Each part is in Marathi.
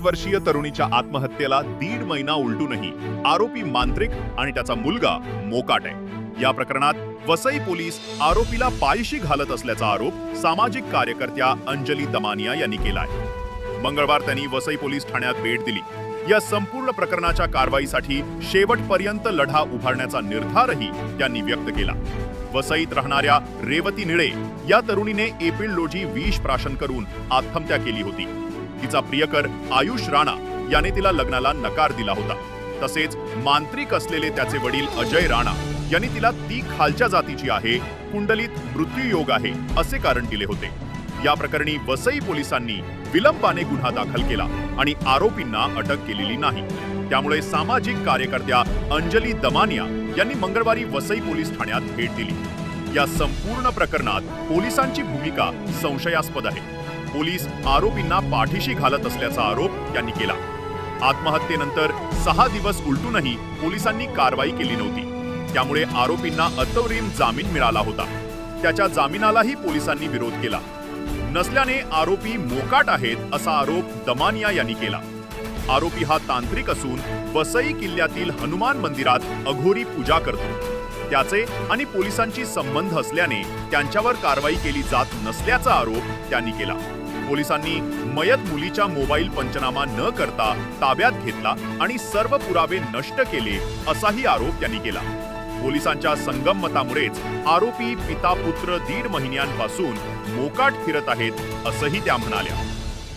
वर्षीय तरुणीच्या आत्महत्येला दीड महिना उलटूनही आरोपी मांत्रिक आणि त्याचा मुलगा मोकाट आहे. या प्रकरणात वसई पोलीस आरोपीला पायशी घालत असल्याचा आरोप सामाजिक कार्यकर्त्या अंजली दमानिया यांनी केला आहे मंगळवार त्यांनी वसई पोलीस ठाण्यात भेट दिली. या संपूर्ण प्रकरणाच्या कारवाईसाठी शेवटपर्यंत लढा उभारण्याचा निर्धारही त्यांनी व्यक्त केला. वसईत राहणाऱ्या रेवती निळे या तरुणीने एप्रिल रोजी विष प्राशन करून आत्महत्या केली होती. तिचा प्रियकर आयुष राणा याने तिला लग्नाला नकार दिला होता. तसेच मांत्रिक असलेले त्याचे वडील अजय राणा यांनी तिला ती खालच्या जातीची आहे कुंडलीत मृत्यूयोग आहे असे कारण दिले होते. या प्रकरणी वसई पोलिसांनी विलंबाने गुन्हा दाखल केला आणि आरोपींना अटक केलेली नाही. त्यामुळे सामाजिक कार्यकर्त्या अंजली दमानिया यांनी मंगळवारी वसई पोलीस ठाण्यात भेट दिली. या संपूर्ण प्रकरणात पोलिसांची भूमिका संशयास्पद आहे. पोलीस आरोपींना पाठीशी घालत असल्याचा आरोप त्यांनी केला. आत्महत्येनंतर सहा दिवस उलटूनही पोलिसांनी कारवाई केली नव्हती. त्यामुळे आरोपींना अतवरीम जामीन मिळाला होता. त्याच्या जामिनालाही पोलिसांनी विरोध केला. नसल्याने आरोपी मोकाट आहेत असा आरोप दमानिया यांनी केला. आरोपी हा तांत्रिक असून वसई किल्ल्यातील हनुमान मंदिरात अघोरी पूजा करतो. त्याचे आणि पोलिसांची संबंध असल्याने त्यांच्यावर कारवाई केली जात नसल्याचा आरोप त्यांनी केला. पोलिसांनी मयत मुलीच्या मोबाईल पंचनामा न करता ताब्यात घेतला आणि सर्व पुरावे नष्ट केले असाही आरोप त्यांनी केला. पोलिसांच्या संगममतामुळेच आरोपी पिता पुत्र दीड महिन्यांपासून मोकाट फिरत आहेत असंही त्या म्हणाल्या.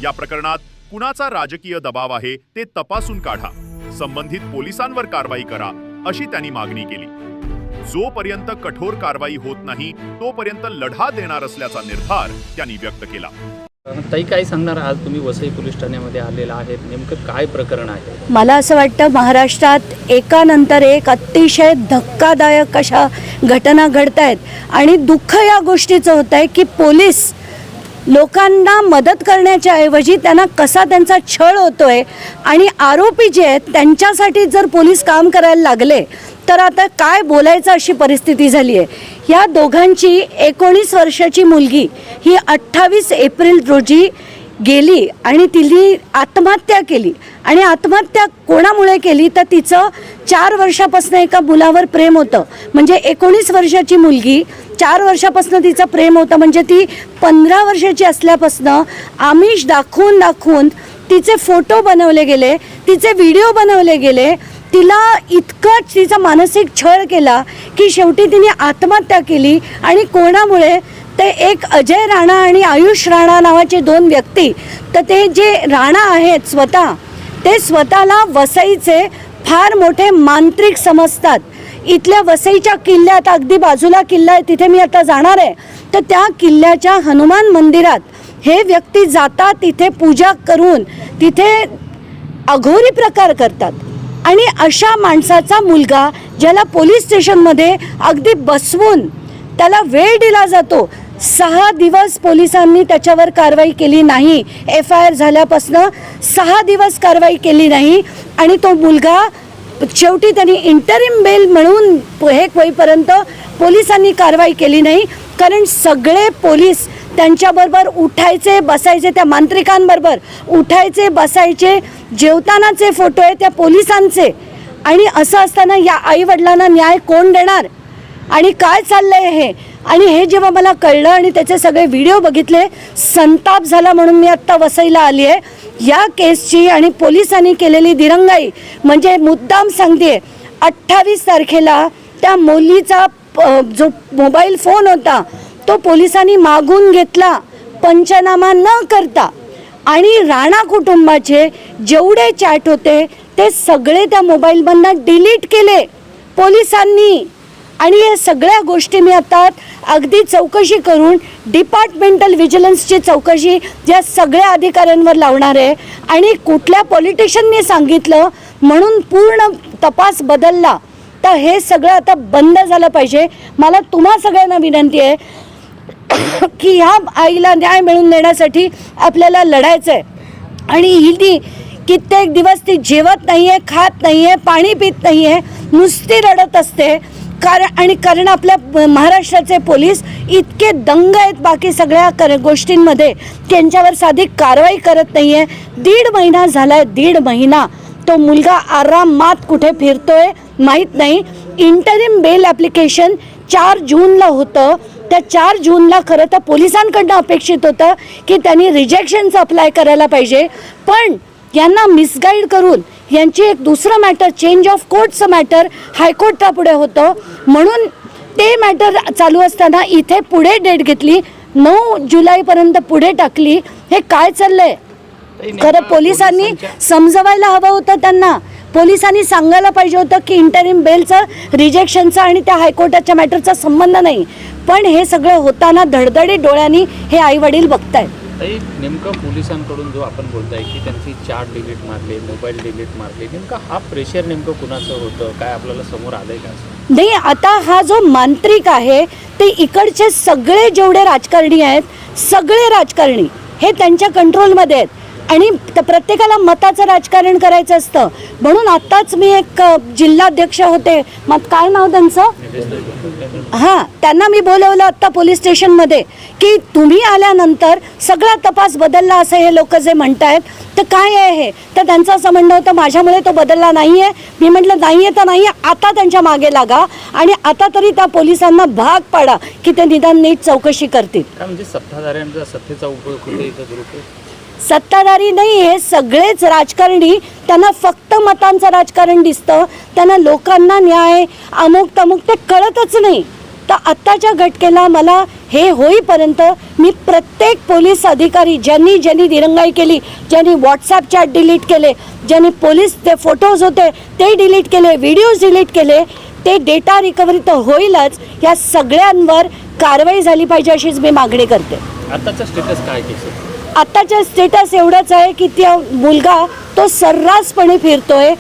या प्रकरणात कुणाचा राजकीय दबाव आहे ते तपासून काढा. संबंधित पोलिसांवर कारवाई करा अशी त्यांनी मागणी केली. जोपर्यंत कठोर कारवाई होत नाही तोपर्यंत लढा देणार असल्याचा निर्धार त्यांनी व्यक्त केला. ताई काय सांगणार? आज तुम्ही वसई पोलीस ठाण्यामध्ये आलेला आहेत. नेमकं काय प्रकरण आहे? मला असं वाटतं महाराष्ट्रात एकानंतर एक अतिशय धक्कादायक अशा घटना घडत आहेत आणि दुःख या गोष्टीचं होतं आहे की पोलीस लोकांना मदत करण्याच्या ऐवजी त्यांना कसा त्यांचा छळ होतोय आणि आरोपी जे आहेत त्यांच्यासाठी जर पोलीस काम करायला लागले तर आता काय बोलायचं अशी परिस्थिती झाली आहे या दोघांची एकोणीस वर्षाची मुलगी ही अठ्ठावीस एप्रिल रोजी गेली आणि तिने आत्महत्या केली. आणि आत्महत्या कोणामुळे केली? तर तिचं चार वर्षापासून एका मुलावर प्रेम होतं. म्हणजे एकोणीस वर्षाची मुलगी चार वर्षापासून तिचं प्रेम होतं. म्हणजे ती पंधरा वर्षाची असल्यापासनं आमिष दाखवून दाखवून तिचे फोटो बनवले गेले तिचे व्हिडिओ बनवले गेले तिला इतकं तिचा मानसिक छळ केला की शेवटी तिने आत्महत्या केली आणि कोणामुळे ते एक अजय राणा आणि आयुष राणा नावाचे दोन व्यक्ती तर ते जे राणा आहेत स्वतः ते स्वतःला वसईचे फार मोठे मांत्रिक समजतात. इथल्या वसईच्या किल्ल्यात अगदी बाजूला किल्ला आहे तिथे मी आता जाणार आहे. तर त्या किल्ल्याच्या हनुमान मंदिरात हे व्यक्ती जातात तिथे पूजा करून तिथे अघोरी प्रकार करतात. आणि अशा माणसाचा मुलगा ज्याला पोलीस स्टेशनमध्ये अगदी बसवून त्याला वेळ दिला जातो सहा दिवस पोलिसांनी त्याच्यावर कारवाई केली नाही. एफ आय आर झाल्यापासनं सहा दिवस कारवाई केली नाही आणि तो मुलगा शेवटी त्यांनी इंटरिम बेल म्हणून हे होईपर्यंत पोलिसांनी कारवाई केली नाही. कारण सगळे पोलीस त्यांच्याबरोबर उठायचे बसायचे त्या मांत्रिकांबरोबर उठायचे बसायचे जेवतानाचे फोटो आहे त्या पोलिसांचे. आणि असं असताना या आईवडिलांना न्याय कोण देणार? आणि काय चाललंय हे? आणि हे जेव्हा मला कळलं आणि त्याचे सगळे व्हिडिओ बघितले संताप झाला म्हणून मी आत्ता वसईला आली आहे. या केसची आणि पोलिसांनी केलेली दिरंगाई म्हणजे मुद्दाम सांगते अठ्ठावीस तारखेला त्या मुलीचा प- जो मोबाईल फोन होता तो पोलिसांनी मागून घेतला. पंचनामा न करता. आणि राणा कुटुंबाचे जेवढे चॅट होते ते सगळे त्या मोबाईलमधनं डिलीट केले. पोलिसांनी. आणि या सगळ्या गोष्टी मी आता अगदी चौकशी करून डिपार्टमेंटल व्हिजिलन्सची चौकशी या सगळ्या अधिकाऱ्यांवर लावणार आहे. आणि कुठल्या पॉलिटिशियननी सांगितलं म्हणून पूर्ण तपास बदलला. तर हे सगळं आता बंद झालं पाहिजे. मला तुम्हा सगळ्यांना विनंती आहे की ह्या आईला न्याय मिळवून देण्यासाठी आपल्याला लढायचं आहे आणि ही ती कित्येक दिवस ती जेवत नाही आहे खात नाही आहे पाणी पित नाही आहे नुसती रडत असते. कारण आणि कारण आपल्या महाराष्ट्राचे पोलीस इतके दंग आहेत बाकी सगळ्या कर गोष्टींमध्ये. त्यांच्यावर साधी कारवाई करत नाही आहे दीड महिना झाला आहे दीड महिना. तो मुलगा आरामात कुठे फिरतोय माहीत नाही. इंटरिम बेल ॲप्लिकेशन चार जूनला होतं. त्या चार जूनला खरं तर पोलिसांकडनं अपेक्षित होतं की त्यांनी रिजेक्शनचं अप्लाय करायला पाहिजे. पण यांना मिसगाईड करून यांची एक दुसरं मॅटर चेंज ऑफ कोर्टचं मॅटर हायकोर्टा पुढे होतं. म्हणून ते मॅटर चालू असताना इथे पुढे डेट घेतली नऊ जुलैपर्यंत पुढे टाकली. हे काय चाललंय? खरं पोलिसांनी समजवायला हवं होतं त्यांना. पोलिसांनी सांगायला पाहिजे होतं की इंटरिम बेलचं रिजेक्शनचा आणि त्या हायकोर्टाच्या मॅटरचा संबंध नाही. पण हे सगळं होताना धडधडी डोळ्यांनी हे आई वडील बघतायत. ताई नेमकं पोलिसांकडून जो आपण बोलताय की त्यांची चार्ट डिलीट मारले मोबाईल डिलीट मारले नेमकं हा प्रेशर नेमकं कुणाचं होतं? काय आपल्याला समोर आलंय का? नाही आता हा जो मांत्रिक आहे ते इकडचे सगळे जेवढे राजकारणी आहेत सगळे राजकारणी हे त्यांच्या कंट्रोलमध्ये आहेत. आणि प्रत्येकाला मताचं राजकारण करायचं असतं. म्हणून आत्ताच मी एक जिल्हाध्यक्ष होते. मग काय नाव त्यांचं? हां त्यांना मी बोलवलं आत्ता पोलीस स्टेशनमध्ये की तुम्ही आल्यानंतर सगळा तपास बदलला असं हे लोक जे म्हणतायत तर काय आहे हे? तर त्यांचं असं म्हणणं होतं माझ्यामुळे तो बदलला नाही आहे मी म्हटलं नाही आहे तर नाही आहे आता त्यांच्या मागे लागा आणि आता तरी त्या पोलिसांना भाग पाडा की ते निदान नीट चौकशी करतील. सत्ताधारी नाही हे सगळेच राजकारणी त्यांना फक्त मतांचं राजकारण दिसतं त्यांना लोकांना न्याय अमुक तमुक ते कळतच नाही. तर आत्ताच्या घटकेला मला हे होईपर्यंत मी प्रत्येक पोलीस अधिकारी ज्यांनी ज्यांनी दिरंगाई केली ज्यांनी व्हॉट्सॲप चॅट डिलीट केले ज्यांनी पोलीस ते फोटोज होते ते डिलीट केले व्हिडिओज डिलीट केले ते डेटा रिकव्हरी तर होईलच या सगळ्यांवर कारवाई झाली पाहिजे अशीच मी मागणी करते. आताचा स्टेटस काय आत्ताच्या स्टेटस एवढंच आहे की त्या मुलगा तो सर्रासपणे फिरतोय.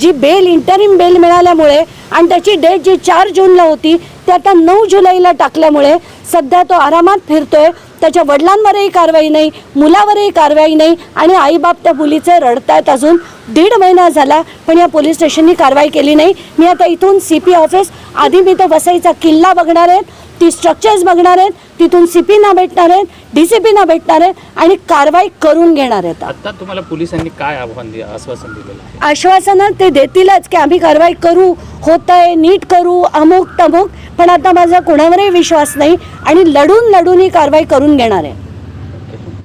जी बेल इंटरिम बेल मिळाल्यामुळे आणि त्याची डेट जी चार जूनला होती ती आता नऊ जुलैला टाकल्यामुळे सध्या तो आरामात फिरतोय. त्याच्या वडिलांवरही कारवाई नाही मुलावरही कारवाई नाही आणि आईबाप त्या मुलीचे रडतायत अजून. दीड महिना झाला पण या पोलीस स्टेशननी कारवाई केली नाही. मी आता इथून सी पी ऑफिस आधी मी तो वसईचा किल्ला बघणार आहे ती स्ट्रक्चर्स बघणार आहेत तिथून सी पीना भेटणार आहेत डी सी पीना भेटणार आहेत आणि कारवाई करून घेणार आहेत. आता तुम्हाला पोलिसांनी काय आव्हान दि- आश्वासन दिलेलं आहे? आश्वासनं ते देतीलच की आम्ही कारवाई करू होतंय नीट करू अमुक तमुक पण आता माझा कोणावरही विश्वास नाही आणि लढून लढून ही कारवाई करून घेणार आहे.